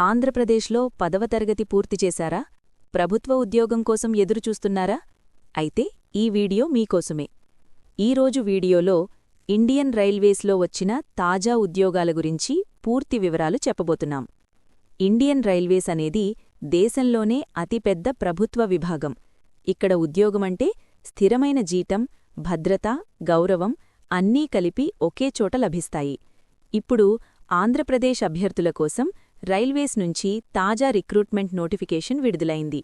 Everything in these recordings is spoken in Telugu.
ఆంధ్రప్రదేశ్లో పదవ తరగతి పూర్తి చేశారా? ప్రభుత్వ ఉద్యోగం కోసం ఎదురుచూస్తున్నారా? అయితే ఈ వీడియో మీకోసమే. ఈరోజు వీడియోలో ఇండియన్ రైల్వేస్లో వచ్చిన తాజా ఉద్యోగాల గురించి పూర్తి వివరాలు చెప్పబోతున్నాం. ఇండియన్ రైల్వేస్ అనేది దేశంలోనే అతిపెద్ద ప్రభుత్వ విభాగం. ఇక్కడ ఉద్యోగమంటే స్థిరమైన జీతం భద్రత గౌరవం అన్నీ కలిపి ఒకే చోట లభిస్తాయి. ఇప్పుడు ఆంధ్రప్రదేశ్ అభ్యర్థుల కోసం రైల్వేస్ నుంచి తాజా రిక్రూట్మెంట్ నోటిఫికేషన్ విడుదలైంది.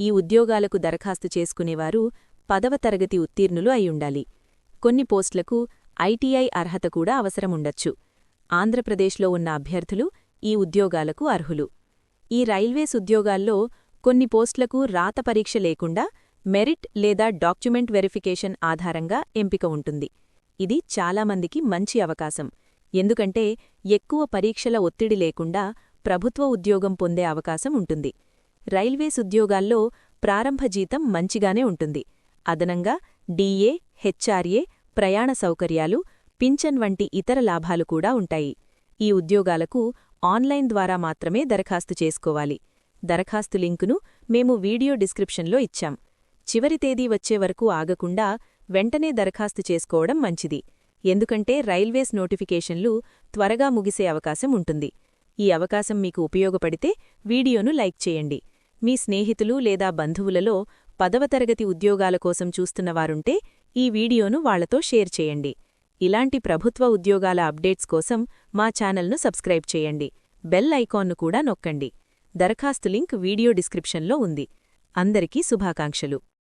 ఈ ఉద్యోగాలకు దరఖాస్తు చేసుకునేవారు పదవ తరగతి ఉత్తీర్ణులు అయ్యుండాలి. కొన్ని పోస్టులకు ఐటీఐ అర్హత కూడా అవసరముండొచ్చు. ఆంధ్రప్రదేశ్లో ఉన్న అభ్యర్థులు ఈ ఉద్యోగాలకు అర్హులు. ఈ రైల్వేస్ ఉద్యోగాల్లో కొన్ని పోస్టులకు రాత పరీక్ష లేకుండా మెరిట్ లేదా డాక్యుమెంట్ వెరిఫికేషన్ ఆధారంగా ఎంపిక ఉంటుంది. ఇది చాలామందికి మంచి అవకాశం. ఎందుకంటే ఎక్కువ పరీక్షల ఒత్తిడి లేకుండా ప్రభుత్వ ఉద్యోగం పొందే అవకాశం ఉంటుంది. రైల్వేస్ ఉద్యోగాల్లో ప్రారంభ జీతం మంచిగానే ఉంటుంది. అదనంగా డీఏ హెచ్ఆర్ఏ ప్రయాణ సౌకర్యాలు పింఛన్ వంటి ఇతర లాభాలు కూడా ఉంటాయి. ఈ ఉద్యోగాలకు ఆన్లైన్ ద్వారా మాత్రమే దరఖాస్తు చేసుకోవాలి. దరఖాస్తు లింకును మేము వీడియో డిస్క్రిప్షన్లో ఇచ్చాం. చివరి తేదీ వచ్చే వరకు ఆగకుండా వెంటనే దరఖాస్తు చేసుకోవడం మంచిది. ఎందుకంటే రైల్వేస్ నోటిఫికేషన్లు త్వరగా ముగిసే అవకాశం ఉంటుంది. ఈ అవకాశం మీకు ఉపయోగపడితే వీడియోను లైక్ చేయండి. మీ స్నేహితులు లేదా బంధువులలో పదవ తరగతి ఉద్యోగాల కోసం చూస్తున్నవారుంటే ఈ వీడియోను వాళ్ళతో షేర్ చేయండి. ఇలాంటి ప్రభుత్వ ఉద్యోగాల అప్డేట్స్ కోసం మా ఛానల్ను సబ్స్క్రైబ్ చేయండి. బెల్ ఐకాన్ను కూడా నొక్కండి. దరఖాస్తు లింక్ వీడియో డిస్క్రిప్షన్లో ఉంది. అందరికీ శుభాకాంక్షలు.